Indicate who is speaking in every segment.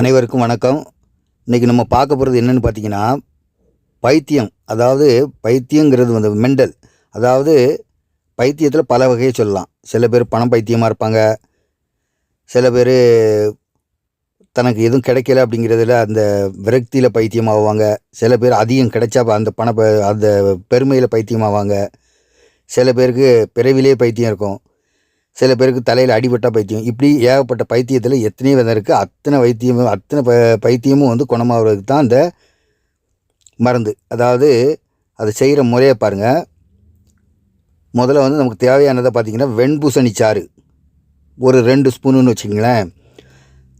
Speaker 1: அனைவருக்கும் வணக்கம். இன்றைக்கி நம்ம பார்க்க போகிறது என்னென்னு பார்த்தீங்கன்னா பைத்தியம். அதாவது பைத்தியங்கிறது வந்து மெண்டல். அதாவது பைத்தியத்தில் பல வகையை சொல்லலாம். சில பேர் பணம் பைத்தியமாக இருப்பாங்க. சில பேர் தனக்கு எதுவும் கிடைக்கல அப்படிங்கிறதுல அந்த விரக்தியில் பைத்தியமாகுவாங்க சில பேர் அதிகம் கிடைச்சா அந்த பண அந்த பெருமையில் பைத்தியமாவாங்க. சில பேருக்கு பிறவிலே பைத்தியம் இருக்கும். சில பேருக்கு தலையில் அடிபட்ட பைத்தியம். இப்படி ஏகப்பட்ட பைத்தியத்தில் எத்தனையோ விதம் இருக்குது அத்தனை வைத்தியமும் அத்தனை ப பைத்தியமும் வந்து குணமாகிறதுக்கு தான் அந்த மருந்து. அதாவது அதை செய்கிற முறையை பாருங்கள் முதல்ல வந்து நமக்கு தேவையானதை பார்த்திங்கன்னா வெண்பூசணி சாறு ஒரு ரெண்டு ஸ்பூனுன்னு வச்சுங்களேன்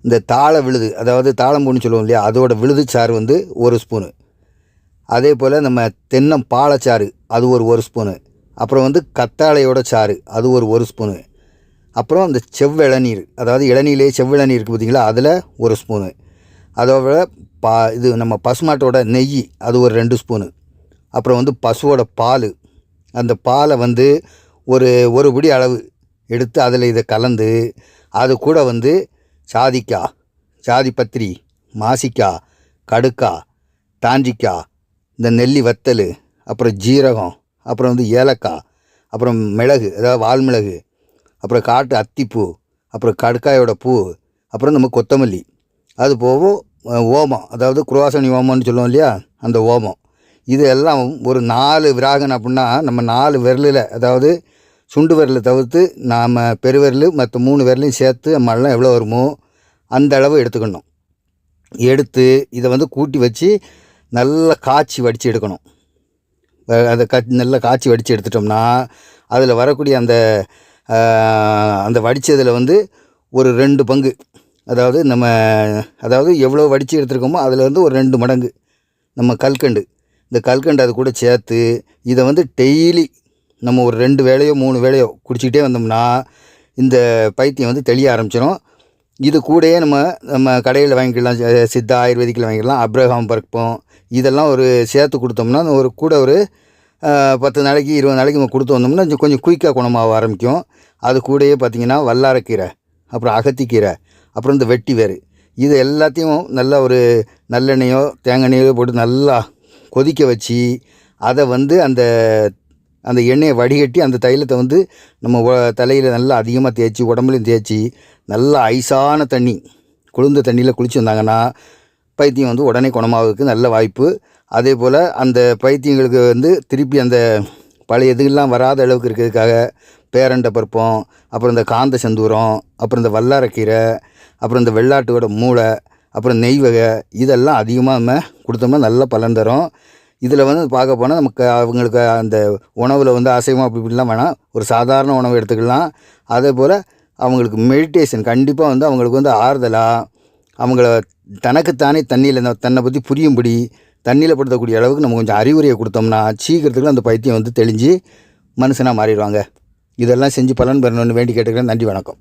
Speaker 1: இந்த தாளை விழுது அதாவது தாளம்பூன்னு சொல்லுவோம் இல்லையா? அதோட விழுது சாறு வந்து ஒரு ஸ்பூனு. அதே போல் நம்ம தென்னம் பாலச்சாறு அது ஒரு ஒரு ஸ்பூனு. அப்புறம் வந்து கத்தாழையோட சாறு அது ஒரு ஒரு ஸ்பூனு. அப்புறம் அந்த செவ்வெளநீர் அதாவது இளநீர்லே செவ்வெளநீர் இருக்குது பார்த்தீங்களா? அதில் ஒரு ஸ்பூனு அதோட பா இது நம்ம பசுமாட்டோட நெய் அது ஒரு ரெண்டு ஸ்பூனு அப்புறம் வந்து பசுவோட பால். அந்த பாலை வந்து ஒரு ஒரு பிடி அளவு எடுத்து அதில் இதை கலந்து அது கூட வந்து சாதிக்காய் சாதிப்பத்திரி மாசிக்காய் கடுக்காய் தாண்டிக்காய் இந்த நெல்லி வத்தல் அப்புறம் ஜீரகம் அப்புறம் வந்து ஏலக்காய் அப்புறம் மிளகு அதாவது வால்மிளகு அப்புறம் காட்டு அத்திப்பூ அப்புறம் கடுக்காயோட பூ அப்புறம் நம்ம கொத்தமல்லி. அது போக ஓமம். அதாவது குருவாசனி ஓமம்னு சொல்லுவோம் இல்லையா? அந்த ஓமம். இது எல்லாம் ஒரு நாலு விராகன் அப்படின்னா நம்ம நாலு விரலில் அதாவது சுண்டு விரலை தவிர்த்து நாம் பெருவிரல் மற்ற மூணு விரலையும் சேர்த்து மழை எவ்வளோ வருமோ அந்த அளவு எடுத்துக்கணும். எடுத்து இதை வந்து கூட்டி வச்சு நல்லா காய்ச்சி வடித்து எடுக்கணும். அதை கா நல்லா காய்ச்சி வடித்து எடுத்துட்டோம்னா அதில் வரக்கூடிய அந்த அந்த வடித்ததில் வந்து ஒரு ரெண்டு பங்கு. அதாவது நம்ம அதாவது எவ்வளோ வடித்து எடுத்துருக்கோமோ அதில் வந்து ஒரு ரெண்டு மடங்கு. நம்ம கல்கண்டு. இந்த கல்கண்டு அது கூட சேர்த்து இதை வந்து டெய்லி நம்ம ஒரு ரெண்டு வேளையோ மூணு வேளையோ குடிச்சிக்கிட்டே வந்தோம்னா இந்த பைத்தியம் வந்து தெளிய ஆரம்பிச்சிடும் இது கூடயே நம்ம நம்ம கடையில் வாங்கிக்கலாம் சித்தா ஆயுர்வேதிக்கில் வாங்கிக்கலாம் அப்ரஹாம் பருப்பம் இதெல்லாம் ஒரு சேர்த்து கொடுத்தோம்னா ஒரு கூட ஒரு பத்து நாளைக்கு இருபது நாளைக்கு நம்ம கொடுத்து வந்தோம்னா கொஞ்சம் கொஞ்சம் குயிக்காக குணமாக ஆரம்பிக்கும். அது கூடயே பார்த்திங்கன்னா வல்லாரக்கீரை அப்புறம் அகத்திக்கீரை அப்புறம் இந்த வெட்டி வேறு. இது எல்லாத்தையும் நல்லா ஒரு நல்லெண்ணெயோ தேங்காய் எண்ணெயோ போட்டு நல்லா கொதிக்க வச்சு அதை வந்து அந்த அந்த எண்ணெயை வடிகட்டி அந்த தைலத்தை வந்து நம்ம தலையில் நல்லா அதிகமாக தேய்ச்சி உடம்புலையும் தேய்ச்சி நல்லா ஐஸான தண்ணி குளிர்ந்த தண்ணியில் குளிச்சு வந்தாங்கன்னா பைத்தியம் வந்து உடனே குணமாவதுக்கு நல்ல வாய்ப்பு. அதே போல் அந்த பைத்தியங்களுக்கு வந்து திருப்பி அந்த பழைய இதுகள்லாம் வராத அளவுக்கு இருக்கிறதுக்காக பேரண்டை பருப்பம் அப்புறம் இந்த காந்த செந்தூரம் அப்புறம் இந்த வல்லாரக்கீரை அப்புறம் இந்த வெள்ளாட்டோட மூளை அப்புறம் நெய் வகை இதெல்லாம் அதிகமாக நம்ம கொடுத்தோம்னா நல்ல பலன் தரும். இதில் வந்து பார்க்க போனால் நமக்கு அவங்களுக்கு அந்த உணவில் வந்து அசைவம் அப்படி இப்படிலாம் வேணாம். ஒரு சாதாரண உணவு எடுத்துக்கலாம். அதே போல் அவங்களுக்கு மெடிடேஷன் கண்டிப்பாக வந்து அவங்களுக்கு வந்து ஆறுதலாக அவங்கள தனக்குத்தானே தண்ணியில் தன்னை பற்றி புரியும்படி தண்ணியில் படுத்தக்கூடிய அளவுக்கு நம்ம கொஞ்சம் அறிவுரையை கொடுத்தோம்னா சீக்கிரத்துக்குள்ள அந்த பைத்தியம் வந்து தெளிஞ்சு மனுஷனாக மாறிடுவாங்க. இதெல்லாம் செஞ்சு பலன் பெறணும்னு வேண்டி கேட்டுக்கிறேன். நன்றி வணக்கம்.